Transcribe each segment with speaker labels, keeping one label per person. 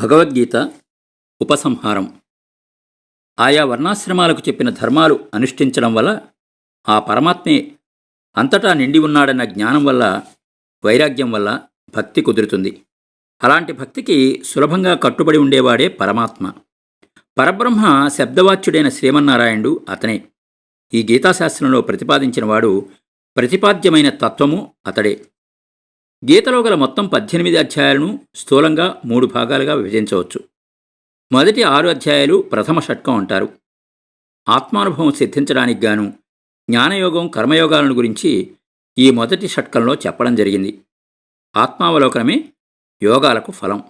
Speaker 1: భగవద్గీత ఉపసంహారం. ఆయా వర్ణాశ్రమాలకు చెప్పిన ధర్మాలు అనుష్ఠించడం వల్ల ఆ పరమాత్మే అంతటా నిండి ఉన్నాడన్న జ్ఞానం వల్ల వైరాగ్యం వల్ల భక్తి కుదురుతుంది. అలాంటి భక్తికి సులభంగా కట్టుబడి ఉండేవాడే పరమాత్మ. పరబ్రహ్మ శబ్దవాచ్యుడైన శ్రీమన్నారాయణుడు అతనే. ఈ గీతాశాస్త్రంలో ప్రతిపాదించిన వాడు ప్రతిపాద్యమైన తత్వము అతడే. గీతలో గల మొత్తం పద్దెనిమిది అధ్యాయాలను స్థూలంగా మూడు భాగాలుగా విభజించవచ్చు. మొదటి ఆరు అధ్యాయాలు ప్రథమ షట్కం అంటారు. ఆత్మానుభవం సిద్ధించడానికి గాను జ్ఞానయోగం కర్మయోగాలను గురించి ఈ మొదటి షట్కంలో చెప్పడం జరిగింది. ఆత్మావలోకనమే యోగాలకు ఫలం.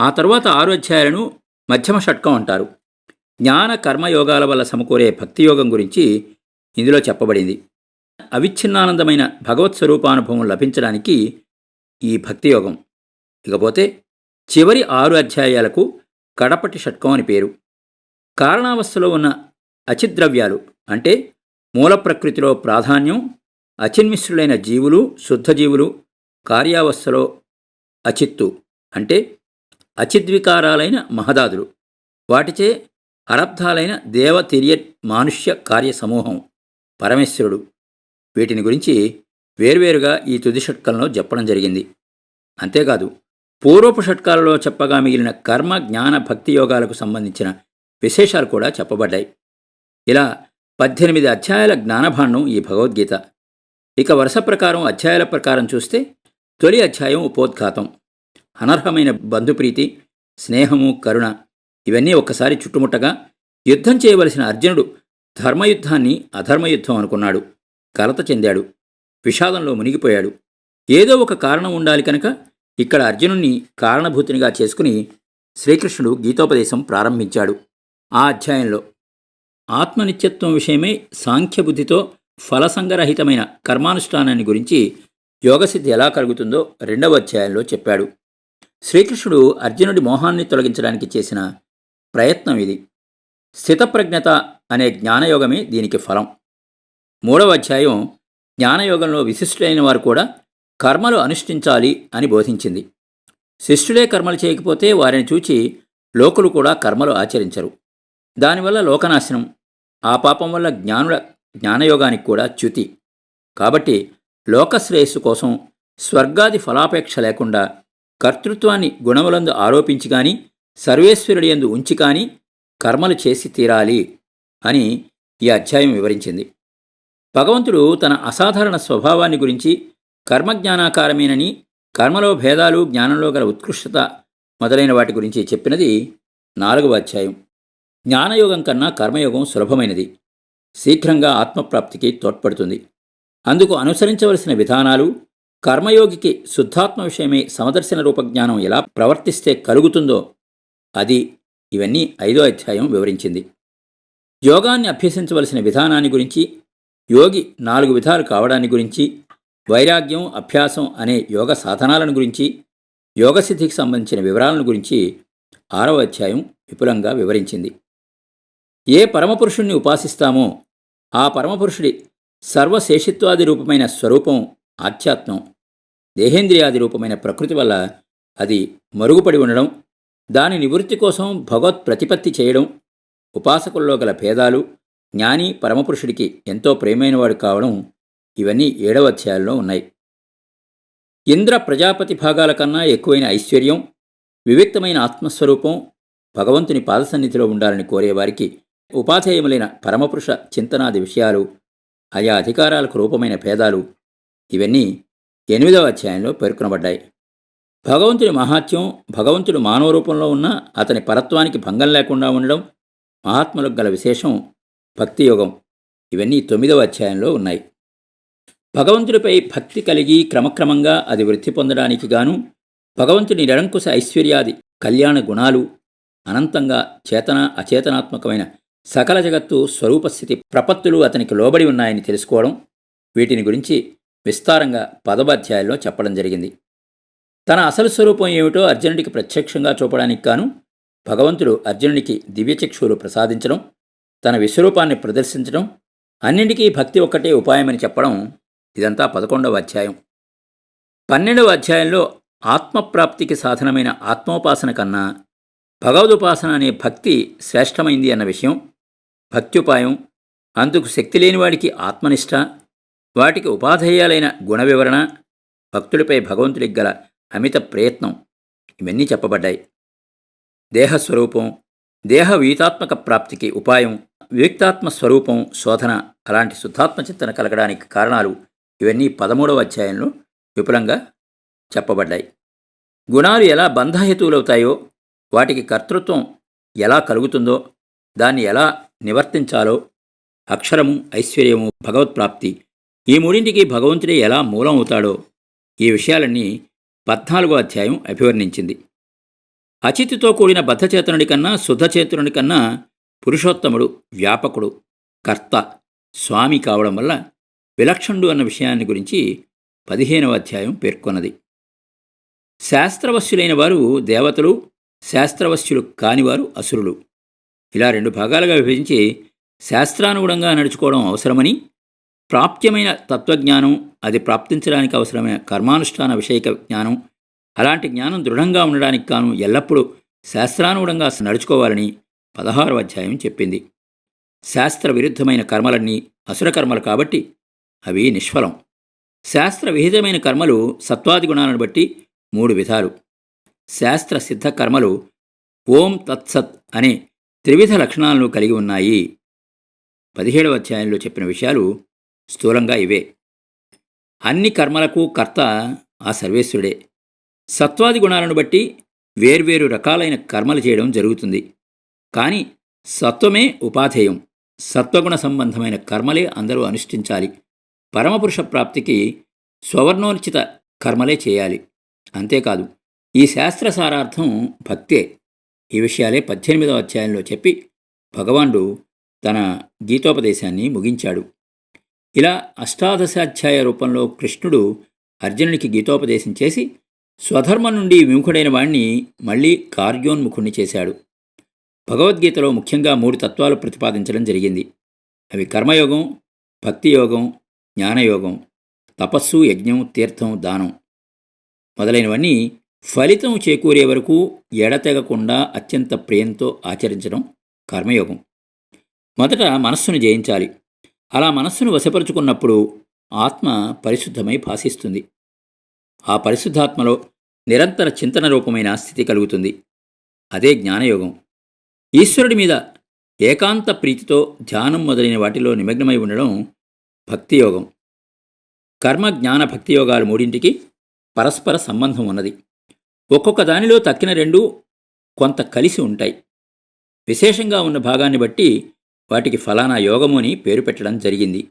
Speaker 1: ఆ తరువాత ఆరు అధ్యాయాలను మధ్యమ షట్కం అంటారు. జ్ఞాన కర్మయోగాల వల్ల సమకూరే భక్తి యోగం గురించి ఇందులో చెప్పబడింది. అవిచ్ఛిన్నానందమైన భగవత్ స్వరూపానుభవం లభించడానికి ఈ భక్తి యోగం ఇకపోతే చివరి ఆరు అధ్యాయాలకు కడపటి షట్కం అని పేరు. కారణావస్థలో ఉన్న అచిద్రవ్యాలు అంటే మూల ప్రకృతిలో ప్రాధాన్యం అచిన్మిశ్రులైన జీవులు శుద్ధజీవులు కార్యావస్థలో అచిత్తు అంటే అచిద్వికారాలైన మహదాదులు. వాటిచే అరబ్ధాలైన దేవతిర్య మానుష్య కార్య సమూహం పరమేశ్వరుడు. వీటిని గురించి వేర్వేరుగా ఈ తుది షట్కంలో చెప్పడం జరిగింది. అంతేకాదు పూర్వపు షట్కాలలో చెప్పగా మిగిలిన కర్మ జ్ఞాన భక్తి యోగాలకు సంబంధించిన విశేషాలు కూడా చెప్పబడ్డాయి. ఇలా పద్దెనిమిది అధ్యాయాల జ్ఞానభాండం ఈ భగవద్గీత. ఇక వరుస ప్రకారం అధ్యాయాల ప్రకారం చూస్తే తొలి అధ్యాయం ఉపోద్ఘాతం. అనర్హమైన బంధుప్రీతి స్నేహము కరుణ ఇవన్నీ ఒక్కసారి చుట్టుముట్టగా యుద్ధం చేయవలసిన అర్జునుడు ధర్మయుద్ధాన్ని అధర్మయుద్ధం అనుకున్నాడు. కలత చెందాడు. విషాదంలో మునిగిపోయాడు. ఏదో ఒక కారణం ఉండాలి కనుక ఇక్కడ అర్జునుణ్ణి కారణభూతినిగా చేసుకుని శ్రీకృష్ణుడు గీతోపదేశం ప్రారంభించాడు. ఆ అధ్యాయంలో ఆత్మనిత్యత్వం విషయమై సాంఖ్యబుద్ధితో ఫలసంగరహితమైన కర్మానుష్ఠానాన్ని గురించి యోగసిద్ధి ఎలా కలుగుతుందో రెండవ అధ్యాయంలో చెప్పాడు. శ్రీకృష్ణుడు అర్జునుడి మోహాన్ని తొలగించడానికి చేసిన ప్రయత్నం ఇది. స్థితప్రజ్ఞత అనే జ్ఞానయోగమే దీనికి ఫలం. మూడవ అధ్యాయం జ్ఞానయోగంలో విశిష్టులైన వారు కూడా కర్మలు అనుష్ఠించాలి అని బోధించింది. శిష్యులే కర్మలు చేయకపోతే వారిని చూచి లోకులు కూడా కర్మలు ఆచరించరు. దానివల్ల లోకనాశనం ఆ పాపం వల్ల జ్ఞానుల జ్ఞానయోగానికి కూడా చ్యుతి. కాబట్టి లోకశ్రేయస్సు కోసం స్వర్గాది ఫలాపేక్ష లేకుండా కర్తృత్వాన్ని గుణములందు ఆరోపించి కానీ సర్వేశ్వరుడి యందు ఉంచి కానీ కర్మలు చేసి తీరాలి అని ఈ అధ్యాయం వివరించింది. భగవంతుడు తన అసాధారణ స్వభావాన్ని గురించి కర్మజ్ఞానాకారమేనని కర్మలో భేదాలు జ్ఞానంలో గల ఉత్కృష్టత మొదలైన వాటి గురించి చెప్పినది నాలుగవ అధ్యాయం. జ్ఞానయోగం కన్నా కర్మయోగం సులభమైనది. శీఘ్రంగా ఆత్మప్రాప్తికి తోడ్పడుతుంది. అందుకు అనుసరించవలసిన విధానాలు కర్మయోగికి శుద్ధాత్మ విషయమే సమదర్శన రూపజ్ఞానం ఎలా ప్రవర్తిస్తే కలుగుతుందో అది ఇవన్నీ ఐదో అధ్యాయం వివరించింది. యోగాన్ని అభ్యసించవలసిన విధానాన్ని గురించి యోగి నాలుగు విధాలు కావడాన్ని గురించి వైరాగ్యం అభ్యాసం అనే యోగ సాధనాలను గురించి యోగసిద్ధికి సంబంధించిన వివరాలను గురించి ఆరవ అధ్యాయం విపులంగా వివరించింది. ఏ పరమపురుషుణ్ణి ఉపాసిస్తామో ఆ పరమపురుషుడి సర్వశేషిత్వాది రూపమైన స్వరూపం ఆధ్యాత్మం. దేహేంద్రియాది రూపమైన ప్రకృతి వల్ల అది మరుగుపడి ఉండడం దాని నివృత్తి కోసం భగవత్ ప్రతిపత్తి చేయడం ఉపాసకుల్లో గల భేదాలు జ్ఞాని పరమపురుషుడికి ఎంతో ప్రేమైనవాడు కావడం ఇవన్నీ ఏడవ అధ్యాయంలో ఉన్నాయి. ఇంద్ర ప్రజాపతి భాగాల కన్నా ఎక్కువైన ఐశ్వర్యం వివిక్తమైన ఆత్మస్వరూపం భగవంతుని పాదసన్నిధిలో ఉండాలని కోరేవారికి ఉపాధేయములైన పరమపురుష చింతనాది విషయాలు ఆయా అధికారాలకు రూపమైన భేదాలు ఇవన్నీ ఎనిమిదవ అధ్యాయంలో పేర్కొనబడ్డాయి. భగవంతుని మహాత్యం భగవంతుడు మానవ రూపంలో ఉన్న అతని పరత్వానికి భంగం లేకుండా ఉండడం మహాత్ములకు గల విశేషం భక్తి యోగం ఇవన్నీ తొమ్మిదవ అధ్యాయంలో ఉన్నాయి. భగవంతుడిపై భక్తి కలిగి క్రమక్రమంగా అది వృద్ధి పొందడానికి గాను భగవంతుని నిరంకుశ ఐశ్వర్యాది కళ్యాణ గుణాలు అనంతంగా చేతన అచేతనాత్మకమైన సకల జగత్తు స్వరూపస్థితి ప్రపత్తులు అతనికి లోబడి ఉన్నాయని తెలుసుకోవడం వీటిని గురించి విస్తారంగా పదవ అధ్యాయంలో చెప్పడం జరిగింది. తన అసలు స్వరూపం ఏమిటో అర్జునుడికి ప్రత్యక్షంగా చూపడానికి గాను భగవంతుడు అర్జునుడికి దివ్యచక్షువులు ప్రసాదించడం తన విశ్వరూపాన్ని ప్రదర్శించడం అన్నింటికీ భక్తి ఒక్కటే ఉపాయమని చెప్పడం ఇదంతా పదకొండవ అధ్యాయం. పన్నెండవ అధ్యాయంలో ఆత్మప్రాప్తికి సాధనమైన ఆత్మోపాసన కన్నా భగవదుపాసన అనే భక్తి శ్రేష్టమైంది అన్న విషయం భక్త్యుపాయం అందుకు శక్తి లేనివాడికి ఆత్మనిష్ట వాటికి ఉపాధేయాలైన గుణ వివరణ భక్తుడిపై భగవంతుడికి గల అమిత ప్రయత్నం ఇవన్నీ చెప్పబడ్డాయి. దేహస్వరూపం దేహవీతాత్మక ప్రాప్తికి ఉపాయం వ్యక్తాత్మ స్వరూపం శోధన అలాంటి శుద్ధాత్మ చింతన కలగడానికి కారణాలు ఇవన్నీ పదమూడవ అధ్యాయంలో విపులంగా చెప్పబడ్డాయి. గుణాలు ఎలా బంధహేతువులవుతాయో వాటికి కర్తృత్వం ఎలా కలుగుతుందో దాన్ని ఎలా నివర్తించాలో అక్షరము ఐశ్వర్యము భగవత్ప్రాప్తి ఈ మూడింటికి భగవంతుడే ఎలా మూలం అవుతాడో ఈ విషయాలన్నీ పద్నాలుగో అధ్యాయం అభివర్ణించింది. అచితితో కూడిన బద్ధచేతనుడి కన్నా శుద్ధచేతనుడి కన్నా పురుషోత్తముడు వ్యాపకుడు కర్త స్వామి కావడం వల్ల విలక్షణుడు అన్న విషయాన్ని గురించి పదిహేనవ అధ్యాయం పేర్కొన్నది. శాస్త్రవశ్యులైన వారు దేవతలు శాస్త్రవశ్యులు కానివారు అసురులు. ఇలా రెండు భాగాలుగా విభజించి శాస్త్రానుగుణంగా నడుచుకోవడం అవసరమని ప్రాప్త్యమైన తత్వజ్ఞానం అది ప్రాప్తించడానికి అవసరమైన కర్మానుష్ఠాన విషయక జ్ఞానం అలాంటి జ్ఞానం దృఢంగా ఉండడానికి కాను ఎల్లప్పుడూ శాస్త్రానుగుణంగా నడుచుకోవాలని పదహారు అధ్యాయం చెప్పింది. శాస్త్ర విరుద్ధమైన కర్మలన్నీ అసుర కర్మలు కాబట్టి అవి నిష్ఫలం. శాస్త్ర విహితమైన కర్మలు సత్వాది గుణాలను బట్టి మూడు విధాలు. శాస్త్ర సిద్ధ కర్మలు ఓం తత్సత్ అనే త్రివిధ లక్షణాలను కలిగి ఉన్నాయి. పదిహేడవ అధ్యాయంలో చెప్పిన విషయాలు స్థూలంగా ఇవే. అన్ని కర్మలకు కర్త ఆ సర్వేశ్వరుడే. సత్వాది గుణాలను బట్టి వేర్వేరు రకాలైన కర్మలు చేయడం జరుగుతుంది. కానీ సత్వమే ఉపాధేయం. సత్వగుణ సంబంధమైన కర్మలే అందరూ అనుష్ఠించాలి. పరమపురుష ప్రాప్తికి స్వవర్ణోచిత కర్మలే చేయాలి. అంతేకాదు ఈ శాస్త్ర సారార్థం భక్తే. ఈ విషయాలే పద్దెనిమిదవ అధ్యాయంలో చెప్పి భగవానుడు తన గీతోపదేశాన్ని ముగించాడు. ఇలా అష్టాదశాధ్యాయ రూపంలో కృష్ణుడు అర్జునునికి గీతోపదేశం చేసి స్వధర్మం నుండి విముఖుడైన వాణ్ణి మళ్ళీ కార్యోన్ముఖుణ్ణి చేశాడు. భగవద్గీతలో ముఖ్యంగా మూడు తత్వాలు ప్రతిపాదించడం జరిగింది. అవి కర్మయోగం భక్తియోగం జ్ఞానయోగం తపస్సు యజ్ఞం తీర్థం దానం. మొదలైనవన్నీ ఫలితం చేకూరే వరకు ఎడతెగకుండా అత్యంత ప్రియంతో ఆచరించడం కర్మయోగం. మొదట మనస్సును జయించాలి. అలా మనస్సును వశపరుచుకున్నప్పుడు ఆత్మ పరిశుద్ధమై భాసిస్తుంది. ఆ పరిశుద్ధాత్మలో నిరంతర చింతన రూపమైన స్థితి కలుగుతుంది. అదే జ్ఞానయోగం. ఈశ్వరుడి మీద ఏకాంత ప్రీతితో ధ్యానం మొదలైన వాటిలో నిమగ్నమై ఉండడం భక్తియోగం. కర్మ జ్ఞాన భక్తియోగాలు మూడింటికి పరస్పర సంబంధం ఉన్నది. ఒక్కొక్క దానిలో తక్కిన రెండు కొంత కలిసి ఉంటాయి. విశేషంగా ఉన్న భాగాన్ని బట్టి వాటికి ఫలానా యోగము అని పేరు పెట్టడం జరిగింది.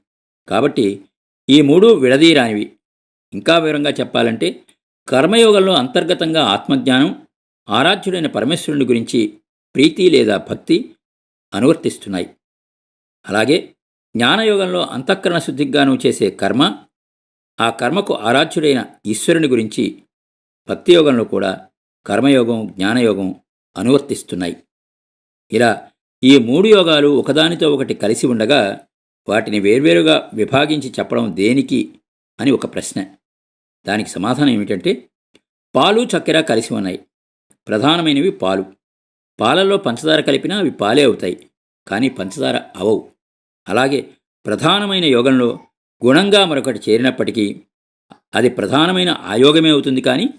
Speaker 1: కాబట్టి ఈ మూడు విడదీరానివి ఇంకా వివరంగా చెప్పాలంటే కర్మయోగంలో అంతర్గతంగా ఆత్మజ్ఞానం ఆరాధ్యుడైన పరమేశ్వరుని గురించి ప్రీతి లేదా భక్తి అనువర్తిస్తున్నాయి. అలాగే జ్ఞానయోగంలో అంతఃకరణ శుద్ధిగాను చేసే కర్మ ఆ కర్మకు ఆరాధ్యుడైన ఈశ్వరుని గురించి భక్తియోగంలో కూడా కర్మయోగం జ్ఞానయోగం అనువర్తిస్తున్నాయి. ఇలా ఈ మూడు యోగాలు ఒకదానితో ఒకటి కలిసి ఉండగా వాటిని వేర్వేరుగా విభాగించి చెప్పడం దేనికి అని ఒక ప్రశ్న. దానికి సమాధానం ఏమిటంటే పాలు చక్కెర కలిసి ఉన్నాయి. ప్రధానమైనవి పాలు. పాలల్లో పంచదార కలిపినా అవి పాలే అవుతాయి కానీ పంచదార అవవు. అలాగే ప్రధానమైన యోగంలో గుణంగా మరొకటి చేరినప్పటికీ అది ప్రధానమైన ఆయోగమే అవుతుంది కానీ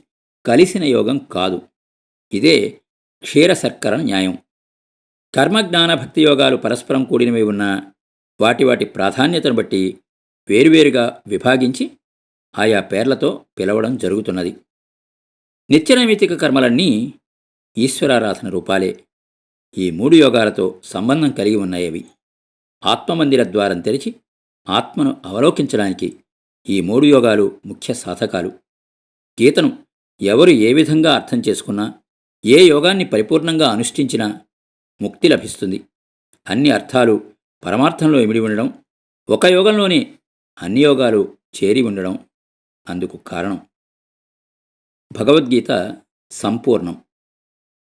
Speaker 1: కలిసిన యోగం కాదు. ఇదే క్షీర సర్కర న్యాయం. కర్మజ్ఞాన భక్తి యోగాలు పరస్పరం కూడినవి ఉన్న వాటి వాటి ప్రాధాన్యతను బట్టి వేరువేరుగా విభాగించి ఆయా పేర్లతో పిలవడం జరుగుతున్నది. నిత్యనైమితిక కర్మలన్నీ ఈశ్వరారాధన రూపాలే. ఈ మూడు యోగాలతో సంబంధం కలిగి ఉన్నాయవి. ఆత్మమందిర ద్వారం తెరిచి ఆత్మను అవలోకించడానికి ఈ మూడు యోగాలు ముఖ్య సాధకాలు. గీతను ఎవరు ఏ విధంగా అర్థం చేసుకున్నా ఏ యోగాన్ని పరిపూర్ణంగా అనుష్ఠించినా ముక్తి లభిస్తుంది. అన్ని అర్థాలు పరమార్థంలో ఇమిడి ఉండడం ఒక యోగంలోనే అన్ని యోగాలు చేరి ఉండడం అందుకు కారణం భగవద్గీత సంపూర్ణం.